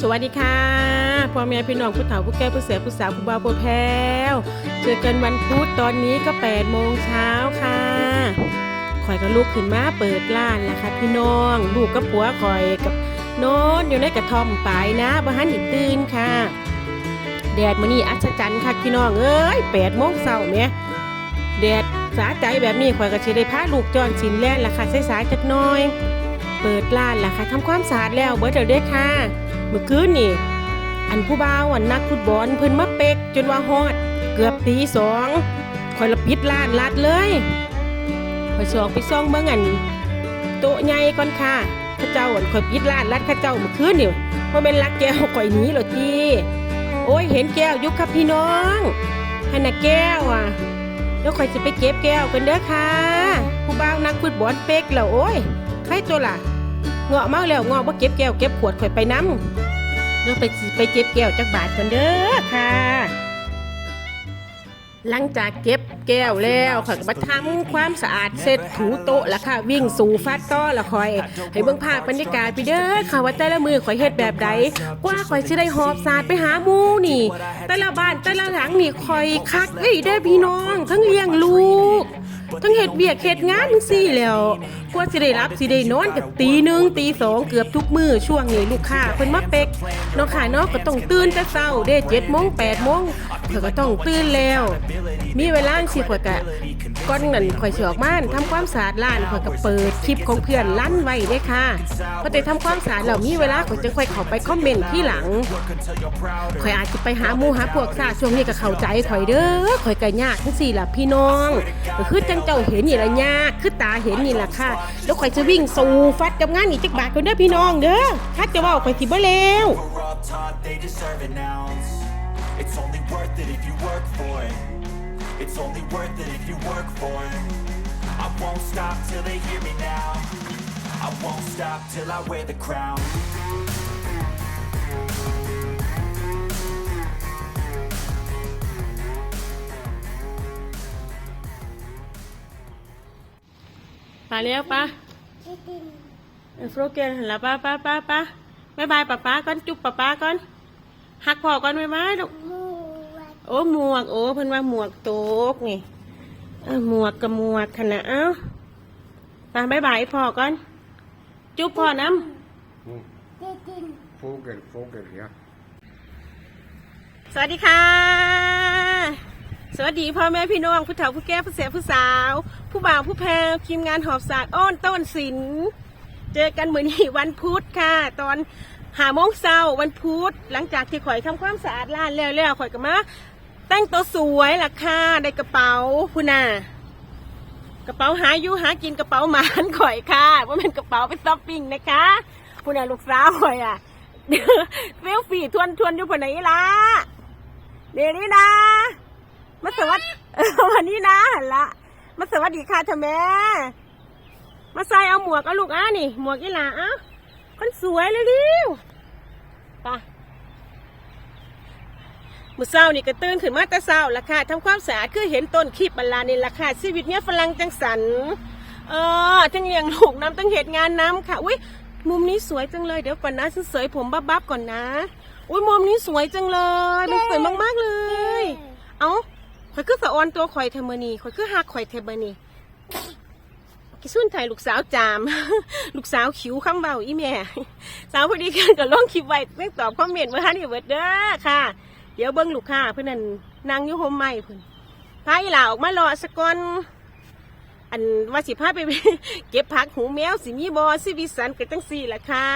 สวัสดีค่ะพ่อแม่พี่น้องผู้เฒ่าผู้แก่ผู้เสียผู้สาวผู้บ่าวผู้แพ้วเจอกันวันพุธตอนนี้ก็8โมงเช้าค่ะข่อยก็ลุกขึ้นมาเปิดร้านแล้วค่ะพี่น้องลูกกับผัวข่อยกับโนอนอยู่ในกระท่อมปลายนะบ้านอีกตื่นค่ะ แดดมื้อนี้อัศจรรย์ค่ะพี่น้องเอ้ย8โมงเช้าแหม่ยแดดสาใจแบบนี้ข่อยก็สิได้พาลูกจอนสินแล่นล่ะค่ะสายๆจักหน่อย เปิดร้านล่ะค่ะทำความสะอาดแล้วเบิดแล้วเด้อค่ะ เมื่อคืนนี่ อันผู้บ่าวอันนักฟุตบอลเพิ่นมาเป๊กจนว่าฮอด เกือบตีสองคอยละปิดร้านลัดเลยคอยสออกไปซ่องเบิ่งอันโต๊ะใหญ่ก่อนค่ะข้าเจ้าอันคอยปิดร้านลัดข้าเจ้าเมื่อคืนนี่ว่าเป็นลักแก้วข่อยหนีเหรอจีโอ้ยเห็นแก้วยุคครับพี่น้องให้น่ะแก้วอะเดี๋ยวข่อยจะไปเก็บแก้วกันเด้อค่ะ ผู้บ่าวนักฟุตบอลเป๊กแล้วโอ้ยใครตัวล่ะ เงาะมาแล้วเงาะบ่เก็บแก้วเก็บขวดข่อยไปน้ำเดี๋ยวไปสิไปเก็บแก้วจักบาทกันเด้อค่ะ หลังจากเก็บแก้วแล้วข่อยก็มาทำความสะอาดเสร็จถูโต๊ะล้วค่ะ วิ่งสู่ฟาดต้อละข่อย ให้เบิ่งภาพบรรยากาศไปเด้อค่ะว่าแต่ละมือข่อยเฮ็ดแบบใดกว่าข่อยสิได้หอบสาดไปหาหมู่นี่ แต่ละบ้านแต่ละหลังนี่ข่อยคักเอ้ยได้อพี่น้อง ทั้งเลี้ยงลูก ทั้งเฮ็ดเบียกเฮ็ดงานจังซี่แล้ว กว่าสิได้รับสิได้นอนกับตีหนึ่งตีสองเกือบทุกมื้อช่วงนี้ลูกค้าเพิ่นมาเป็กเนาะค่ะเนาะก็ต้องตื่นแต่เช้าเด้7โมง8โมงเพิ่นก็ต้องตื่นแล้ว มีเวลาสิข่อยก็ก่อนนั้นข่อยสิออกมาทำความสะอาดร้านข่อยก็เปิดคลิปของเพื่อนลั่นไว้เด้ค่ะพอได้ทำความสะอาดแล้วมีเวลาข่อยจึงค่อยเข้าไปคอมเมนต์ที่หลังข่อยอาจจะไปหาหมู่หาพวกซาช่วงนี้ก็เข้าใจข่อยเด้อข่อยก็ยากจังซี่ล่ะพี่น้องก็คือจังเจ้าเห็นนี่ล่ะยากคือตาเห็นนี่ล่ะค่ะแล้วข่อยจะวิ่งสู่ฟัดกับงานนี่จักบาทกันเด้อพี่น้องเด้อถ้าจะเว้าข่อยสิบ่แล้ว We're all taught they deserve an ounce It's only worth it if you work for it It's only worth it if you work for it I won't stop till they hear me now I won't stop till I wear the crown ไปแล้วปะเออโฟรเกนหันละป้าป้าป้าป้าบายบายป้าป้าก่อนจุ๊บป้าป้าก่อนหักพ่อก่อนบายบายลูกโอ้หมวก โอ้เพิ่นว่าหมวกโต๊กนี่เออหมวกกับหมวกขนาดเอ้าไปบายบายพ่อก่อน จุ๊บพ่อน้ำ Vogel, Vogel, ja. สวัสดีค่ะ สวัสดีพ่อแม่พี่น้องผู้เฒ่าผู้แก่ผู้เสียผู้สาว ผู้บ่าวผู้แพรทีมงานหอบศาสตร์อ้อนต้นศิลป์เจอกันเหมือนี้วันพุธค่ะ ตอนหาโมงเช้าวันพุธหลังจากที่ข่อยทำความสะอาดร้านแล้วแล้วข่อยก็มาแต่งตัวสวยล่ะค่ะได้กระเป๋าคุณน่ะกระเป๋าหาอยู่หากินกระเป๋าหมานข่อยค่ะว่าเป็นกระเป๋าไปช้อปปิ้งนะคะคุณน่ะลูกสาวข่อยอะเฟลฟีทวนทวนอยู่คนไหนล่ะเดี๋ยวนี้นะ มาสวัสดีวันนี้นะหันละมาสวัสดีค่ะเธอแม่มาใส่เอาหมวกเอาลูกอะนี่ หมวกอีหลาอะคนสวยเลยดิวไปมือเศร้านี่ก็ตื่นขึ้นมาแต่เศร้าละค่ะทำความสะอาดคือเห็นต้นขีบบรรลานี่ละค่ะชีวิตเนี้ยฝรั่งจังสันเออทั้งเลี้ยงลูกน้ำทั้งเหตุงานน้ำค่ะอุ้ยมุมนี้สวยจังเลยเดี๋ยวก่อนนะฉันเสยผมบับๆก่อนนะ อุ้ยมุมนี้สวยจังเลยมันสวยมากๆเลย เอ้า ข่อยคือสะออนตัวข่อยเทมอนีข่อยคือหักข่อยเทมอนีกิสุนไทยลูกสาวจาม ลูกสาวขิวคำเบาอีแม่ สาวพอดีกันกับล่องคลิปไว้เม่งตอบคอมเมนต์มื่อฮันนี่เบิดเด้อค่ะ เดี๋ยวเบิ้งลูกค้าเพื่อนนั่นนางยูโฮมใหม่เพื่อนพาอีหลาออกมารอสะก่อนอันว่าสิพาไปเก็บผักหูแมวสิมีบอสิวิสันกันจังสี่ละค่ะ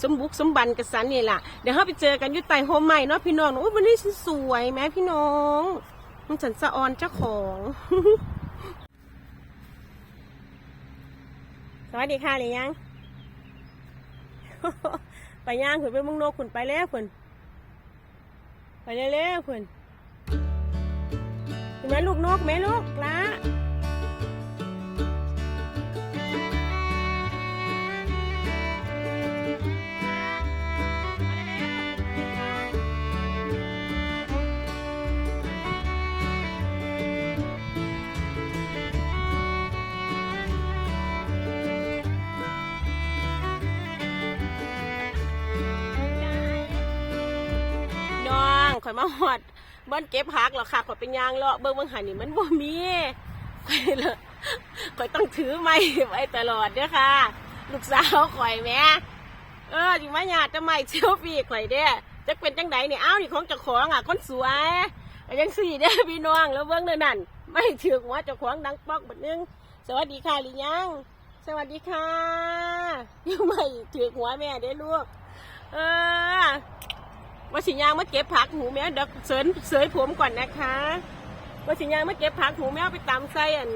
สมบุกสมบันกับสันนี่ละเดี๋ยวเราไปเจอกันยุไต่โฮมใหม่เนาะพี่น้องโอ้ยวันนี้ฉันสวยไหมพี่น้อง มันฉันสะออนเจ้าของ สวัสดีค่ะหรือยัง ไปย่างขุนไปเมึงโนกขุนไปแล้วขุนไปเร็วๆขุนเห็นไหมลูกนกไหมลูกละ ข่อยมาหอดบ้านเก็บผักหรอกค่ะข่อยเป็นยางเลาะเบิ่งเบิ่งหันนี่มันบ่มีข่อยเลยข่อยต้องถือไม้ไว้ตลอดเด้อค่ะ ลูกสาวข่อยแม่เออจิมาหยาดจะไม่เซลฟี่ข่อยเด้อจะเป็นจังไดเนี่ยอ้าวนี่ของเจ้าของอะคนสวยยังสี่เด้อพี่น้องแล้วเบิ่งเด้อนั่นไม่ถือหัวเจ้าของดังป๊อกบัดนึงสวัสดีค่ะหรือยัง สวัสดีค่ะยังไม่ถือหัวแม่เด้อลูก เออ ว่าสิยางมาเก็บผักหูแมวเดี๋ยวเสริญเสยผมก่อนนะคะว่าสิยางมาเก็บผักหูแมวไปตำไส้อัน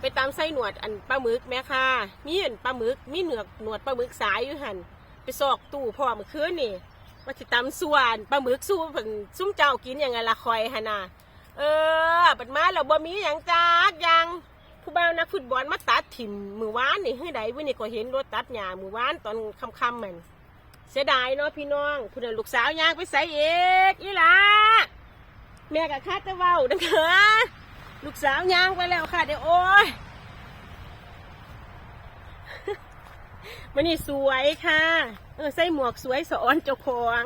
ไปตำไส้หนวดอันปลาหมึกแม่ค่ะมีอันปลาหมึกมีเหนือกหนวดปลาหมึกสายอยู่หันไปซอกตู้พ่อเมื่อคืนนี่ว่าสิตำส่วนปลาหมึกสู้เพิ่นซุ่มเจ้ากินอย่างไงละคอยหันน่ะเออบัดมาเราบ่มีอย่างจักยังผู้บ่าวนักฟุตบอลมาตัดถิ่มมือวานนี่เฮ้ยใดวันนี้ก็เห็นรถตัดหญ้ามือวานตอนค่ำๆแมัน เสียดายเนาะพี่น้องผู้นั้นลูกสาวย่างไปใส่เอกอีหล่ะแม่กับข้าจะเว้าดังเถอะลูกสาวย่างไปแล้วค่ะเดี๋ยวโอ้ยมันนี่สวยค่ะเออใส่หมวกสวยสอนเจ้าของ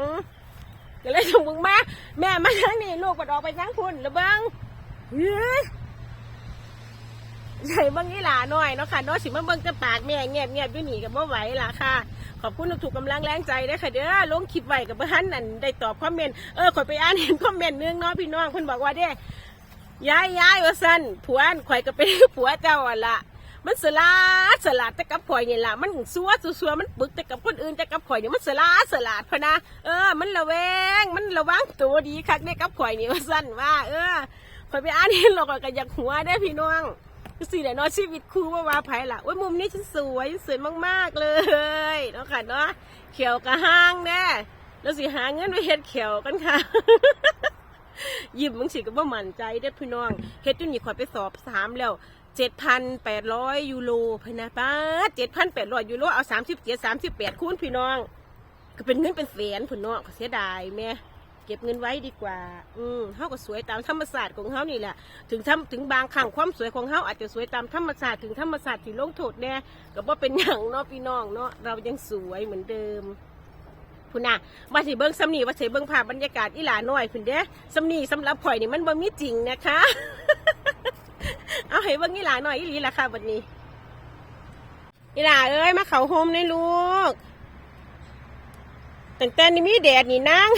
ก็เลยส่งมึงมาแม่มาทั้งนี้ลูกก็ออกไปทั้งพุ่นแล้วเบ้งเฮ้ย ใหญ่บ้างนี่หล่าหน่อยเนาะค่ะเนาะสิมาเบิ่งจะปากแม่เงียบเงียบๆด้วยหนีกับว่าไหวล่ะค่ะ ขอบคุณทุกๆกำลังแรงใจด้วยค่ะเด้อลงคลิปไว้กับเพื่อนนั่นได้ตอบคอมเมนต์เออขอยไปอ่านเห็นคอมเมนต์นึงเนาะพี่น้องเพิ่นบอกว่าเด้ย้ายย้ายว่าซั่นผัวนข่อยก็เป็นผัวเจ้าอะละมันสลาดสลัดแต่กับข่อยนี่ล่ะมันซัวซัวมันปึกแต่กับคนอื่นแต่กับข่อยนี่มันสลาดสลัดพะนะเออ มันระแวง มันระวังตัวดีคักได้กับข่อยนี่ว่าสั้นว่า เออข่อยไปอ่านเห็นหรอกก็อยากหัวได้พี่น้อง สิแหละเนาะชีวิตคู่ว่าว่าไผล่ะโอ้ยมุมนี้ฉันสวยสวยมากๆเลยเนาะค่ะเนาะเขียวกระห้างแน่แล้วสิหาเงินไปเฮ็ดเขียวกันค่ะยิ้มมึงสิก็บ่มั่นใจเด้อพี่น้องเฮ็ดจนนี่ขอยไปสอบถามแล้วเจ็ดพันแปดร้อยยูโรพะนะป้าเจ็ดพันแปดร้อยยูโรเอาสามสิบเจ็ดสามสิบแปดคูณพี่น้อง ก็เป็นเงินเป็นแสนพุ่นเนาะก็เสียดายแม่ เก็บเงินไว้ดีกว่า อืมเฮาก็สวยตามธรรมศาสตร์ของเฮานี่แหละ ถึงทำถึงบางครั้งความสวยของเฮาอาจจะสวยตามธรรมศาสตร์ถึงธรรมศาสตร์ที่ลงโทษแน่ก็บ่เป็นหยังเนาะพี่น้องเนาะเรายังสวยเหมือนเดิมพุ่นน่ะว่าสิเบิ่งสำนีว่าสิเบิ่งภาพบรรยากาศอีหลาน้อยพุ่นเด้สำนีสำหรับข่อยนี่มันบ่มีจริงนะคะ เอาให้เบิ่งอีหลาน้อยอีหลีล่ะค่ะวันนี้อีหลาเอ้ยมาเข้าโฮมในลูก แต่แต่นี่มีแดดนี่นาง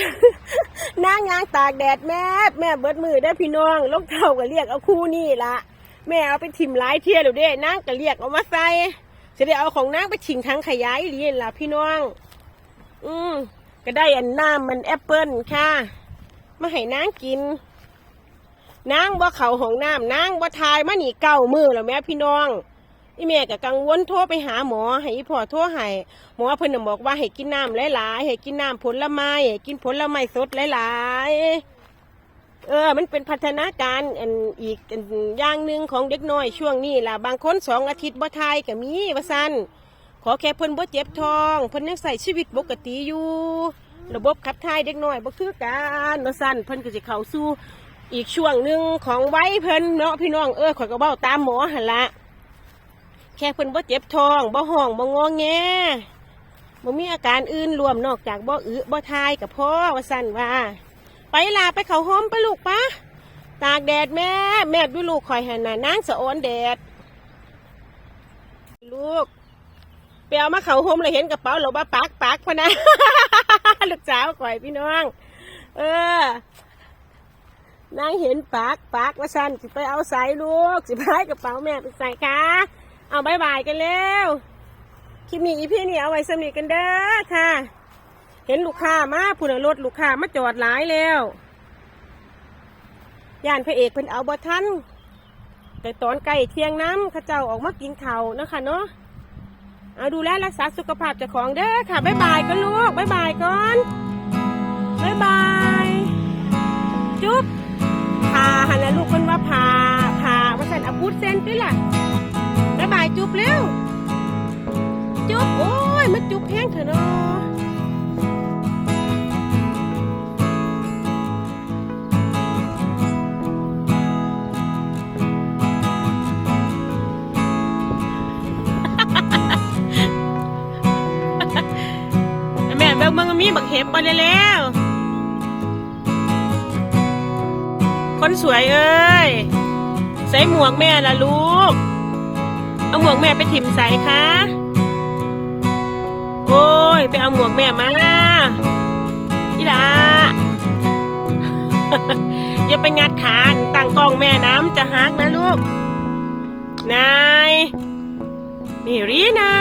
นางยางตากแดดแม่แม่เบิดมือได้พี่น้องลูกเท่าก็เรียกเอาคู่นี่ละแม่เอาไปถิ่มหลายเที่ยแล้วเด้นางก็เรียกเอามาใส่จะได้เอาของนางไปชิงทั้งขยายอีหลีนั่นล่ะพี่น้อง อืมก็ได้อันน้ำมันแอปเปิลค่ะมาให้นางกินนางบ่เขาของน้ำนางบ่ทายมาหนีเก้ามือแล้วแม่พี่น้อง อีแม่ก็กังวลโทรไปหาหมอ ให้อีพ่อโทรให้หมอเพิ่นน่ะบอกว่าให้กินน้ำหลายๆให้กินน้ำผลไม้ให้กินผลไม้สดหลายๆเออ มันเป็นพัฒนาการอันอีกอันอย่างหนึ่งของเด็กน้อยช่วงนี้ล่ะบางคนสองอาทิตย์บ่ทายก็มีว่าซั่นขอแค่เพิ่นบ่เจ็บท้องเพิ่นยังใส่ชีวิตปกติอยู่ ระบบขับถ่ายเด็กน้อยบ่คือกันว่าซั่นเพิ่นก็สิเข้าสู่อีกช่วงหนึ่งของวัยเพิ่นเนาะพี่น้องเออข่อยก็เว้าตามหมอหั่นละ แค่เพิ่นบ่เจ็บท้องบ่ห้องบ่งอแงบ่มีอาการอื่นรวมนอกจากบ่อึบ่ทายกับพ่อว่าซั่นว่า ไปลาไปเขาห้อมไปลูกปะตากแดดแม่ แม่ดูลูกข่อยหันน่ะนางสะออนแดด ลูกไปเอามาเขาโฮมเลยเห็นกระเป๋าเราบ้าปักปักพนะลูกสาวก่อยพี่น้อง เออนางเห็นปักปักว่าสั้นสิไปเอาใส่ลูกสิพายกระเป๋าแม่ไปใส่ค่ะ เอาบายบายกันแล้ว คลิปนี้อีพี่นี่เอาไว้สำนีกันเด้อค่ะ เห็นลูกค้ามาผู้นรถลูกค้ามาจอดหลายแล้วย่านพระเอกเพิ่นเอาบ่ทันแต่ตอนใกล้เที่ยงน้ำข้าเจ้าออกมากินเขานะคะเนาะเอาดูแลรักษาสุขภาพเจ้าของเด้อค่ะ บ๊ายบายกันลูก บ๊ายบายก่อน บ๊ายบาย จุ๊บพาหันแล้วลูกคนว่าพาพาว่าสันอาพูดเซนด้วยล่ะายบายจุ๊บเร็ว จุ๊บโอ้ย มันจุ๊บแห้งเถอะเนาะแม่เบิ่งมึงมีบักเห็บไปแล้ว คนสวยเอ้ย ใส่หมวกแม่ละลูก เอาหมวกแม่ไปถิ่มใส่คะโอ้ย ไปเอาหมวกแม่มาอีหลาอย่าไปงัดขาตั้งกล้องแม่น้ำจะหักนะลูก นายนี่รีนา